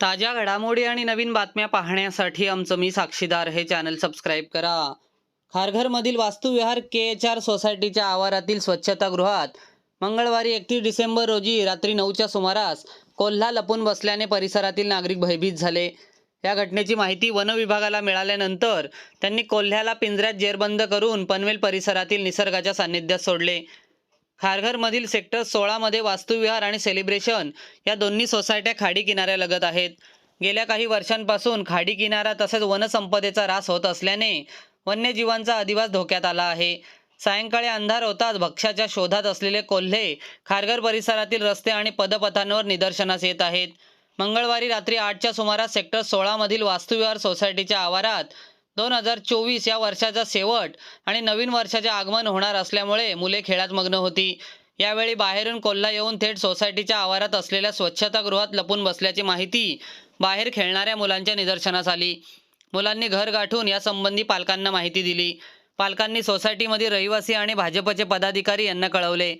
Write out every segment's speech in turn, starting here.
ताज्या घडामोडी आणि नवीन बातम्या पाहण्यासाठी आमचं मी साक्षीदार हे चॅनल सबस्क्राईब करा. खारघरमधील वास्तुविहार के एच आर सोसायटीच्या आवारातील स्वच्छतागृहात मंगळवारी एकतीस डिसेंबर रोजी रात्री नऊच्या सुमारास कोल्हा लपून बसल्याने परिसरातील नागरिक भयभीत झाले. या घटनेची माहिती वन विभागाला मिळाल्यानंतर त्यांनी कोल्ह्याला पिंजऱ्यात जेरबंद करून पनवेल परिसरातील निसर्गाच्या सान्निध्यात सोडले. खारघरमधील सेक्टर सोळामध्ये वास्तुविहार आणि सेलिब्रेशन या दोन्ही सोसायट्या खाडी किनाऱ्यालगत आहेत. गेल्या काही वर्षांपासून खाडी किनारा तसेच वनसंपदेचा ऱ्हास होत असल्याने वन्यजीवांचा अधिवास धोक्यात आला आहे. सायंकाळी अंधार होताच भक्ष्याच्या शोधात असलेले कोल्हे खारघर परिसरातील रस्ते आणि पदपथांवर निदर्शनास येत आहेत. मंगळवारी रात्री आठच्या सुमारास सेक्टर सोळामधील वास्तुविहार सोसायटीच्या आवारात दोन हजार चोवीस या वर्षाचा शेवट आणि नवीन वर्षाचे आगमन होणार असल्यामुळे मुले खेळात मग्न होती. यावेळी बाहेरून कोल्हा येऊन थेट सोसायटीच्या आवारात असलेल्या स्वच्छतागृहात लपून बसल्याची माहिती बाहेर खेळणाऱ्या मुलांच्या निदर्शनास आली. मुलांनी घर गाठून यासंबंधी पालकांना माहिती दिली. पालकांनी सोसायटीमधील रहिवासी आणि भाजपचे पदाधिकारी यांना कळवले.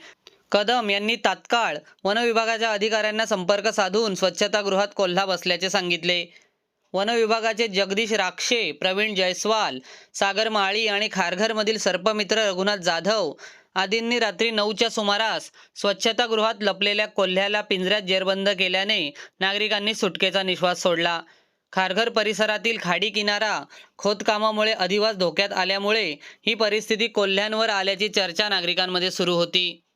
कदम यांनी तात्काळ वनविभागाच्या अधिकाऱ्यांना संपर्क साधून स्वच्छतागृहात कोल्हा बसल्याचे सांगितले. वनविभागाचे जगदीश राक्षे प्रवीण जयस्वाल सागर माळी आणि खारघरमधील सर्पमित्र रघुनाथ जाधव आदींनी रात्री नऊच्या सुमारास स्वच्छतागृहात लपलेल्या कोल्ह्याला पिंजऱ्यात जेरबंद केल्याने नागरिकांनी सुटकेचा निश्वास सोडला. खारघर परिसरातील खाडी किनारा खोदकामामुळे अधिवास धोक्यात आल्यामुळे ही परिस्थिती कोल्ह्यांवर आल्याची चर्चा नागरिकांमध्ये सुरू होती.